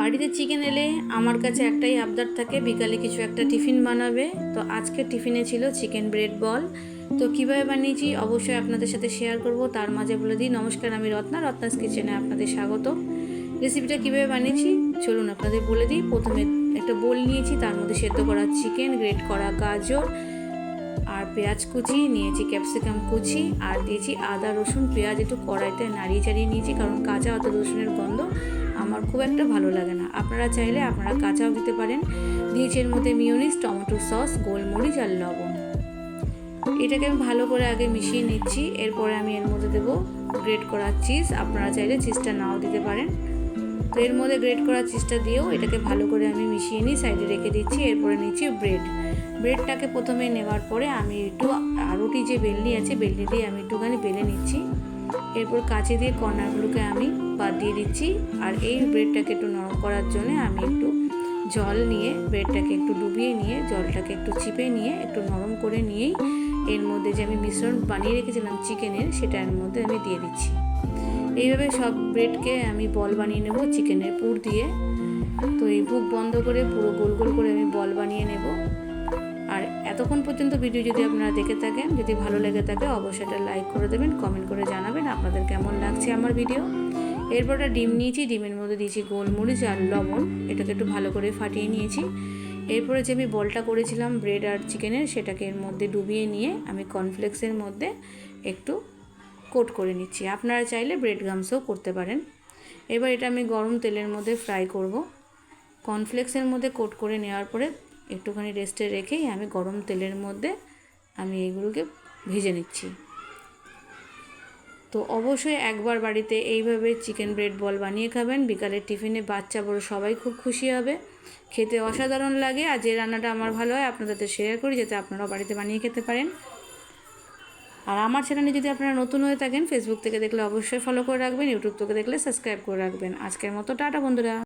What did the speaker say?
বাড়িতে চিকেন এলে আমার কাছে একটাই আবদার থাকে, বিকালে কিছু একটা টিফিন বানাবে। তো আজকে টিফিনে ছিল চিকেন ব্রেড বল তো কীভাবে বানিয়েছি অবশ্যই আপনাদের সাথে শেয়ার করব, তার মাঝে বলে দিই, নমস্কার, আমি রত্না, রত্নাস কিচেনে আপনাদের স্বাগত। রেসিপিটা কীভাবে বানিয়েছি? চলুন আপনাদের বলে দিই। প্রথমে একটা বোল নিয়েছি, তার মধ্যে সেদ্ধ করা চিকেন গ্রেট করা গাজর, আর পেঁয়াজ কুচি, নিয়েছি ক্যাপসিকাম কুচি, আর দিয়েছি আদা, রসুন, পেঁয়াজ, একটু কড়াইতে নাড়িয়ে চাড়িয়ে নিয়েছি, কারণ কাঁচা আদা রসুনের গন্ধ আমার খুব একটা ভালো লাগে না। আপনারা চাইলে আপনারা কাঁচাও দিতে পারেন। দিয়েছি এর মধ্যে মিউনিস টমেটো সস গোলমরিচ আর লবণ। এটাকে আমি ভালো করে আগে মিশিয়ে নিচ্ছি। এরপরে আমি এর মধ্যে দেবো গ্রেট করা চিজ। আপনারা চাইলে চিজটা নাও দিতে পারেন। তো এর মধ্যে গ্রেট করা চিজটা দিয়েও এটাকে ভালো করে আমি মিশিয়ে নিই সাইডে রেখে দিচ্ছি। এরপরে নিচ্ছি ব্রেড। ব্রেডটাকে প্রথমে নেওয়ার পরে আমি একটু রুটি যে বেলনি আছে বেলনি দিয়ে আমি একটুখানি বেলে নিচ্ছি। এরপর কাঁচি দিয়ে কর্নারগুলোকে আমি বাদ দিয়ে দিচ্ছি। আর এই ব্রেডটাকে একটু নরম করার জন্য আমি একটু জল নিয়ে ব্রেডটাকে একটু ডুবিয়ে নিয়ে, জলটাকে একটু চিপে নিয়ে, একটু নরম করে নিয়েই এর মধ্যে যে আমি মিশ্রণ বানিয়ে রেখেছিলাম চিকেনের, সেটা এর মধ্যে আমি দিয়ে দিচ্ছি। এইভাবে সব ব্রেডকে আমি বল বানিয়ে নেব চিকেনের পুর দিয়ে। তো এই বুক বন্ধ করে পুরো গোল গোল করে আমি বল বানিয়ে নেব। এতক্ষণ পর্যন্ত ভিডিও যদি আপনারা দেখে থাকেন, যদি ভালো লেগে থাকে, অবশ্যই এটা লাইক করে দেবেন কমেন্ট করে জানাবেন আপনাদের কেমন লাগছে আমার ভিডিও। এরপর একটা ডিম নিয়েছি, ডিমের মধ্যে দিয়েছি গোলমরিচ আর লবণ, এটাকে একটু ভালো করে ফাটিয়ে নিয়েছি। এরপরে যে আমি বলটা করেছিলাম ব্রেড আর চিকেনের সেটাকে এর মধ্যে ডুবিয়ে নিয়ে আমি কর্নফ্লেক্সের মধ্যে একটু কোট করে নিচ্ছি। আপনারা চাইলে ব্রেড গামসও করতে পারেন। এবার এটা আমি গরম তেলের মধ্যে ফ্রাই করব। কর্নফ্লেক্সের মধ্যে কোট করে নেওয়ার পরে একটুখানি রেস্টে রেখেই আমি গরম তেলের মধ্যে আমি এগুলোকে ভেজে নিচ্ছি। তো অবশ্যই একবার বাড়িতে এইভাবে চিকেন ব্রেড বল বানিয়ে খাবেন। বিকালের টিফিনে বাচ্চা বড় সবাই খুব খুশি হবে। খেতে অসাধারণ লাগে আর যে রান্নাটা আমার ভালো হয় আপনাদের শেয়ার করি যাতে আপনারাও বাড়িতে বানিয়ে খেতে পারেন। আর আমার চ্যানেলে যদি আপনারা নতুন হয়ে থাকেন ফেসবুক থেকে দেখলে অবশ্যই ফলো করে রাখবেন ইউটিউব থেকে দেখলে সাবস্ক্রাইব করে রাখবেন। আজকের মতো টাটা বন্ধুরা।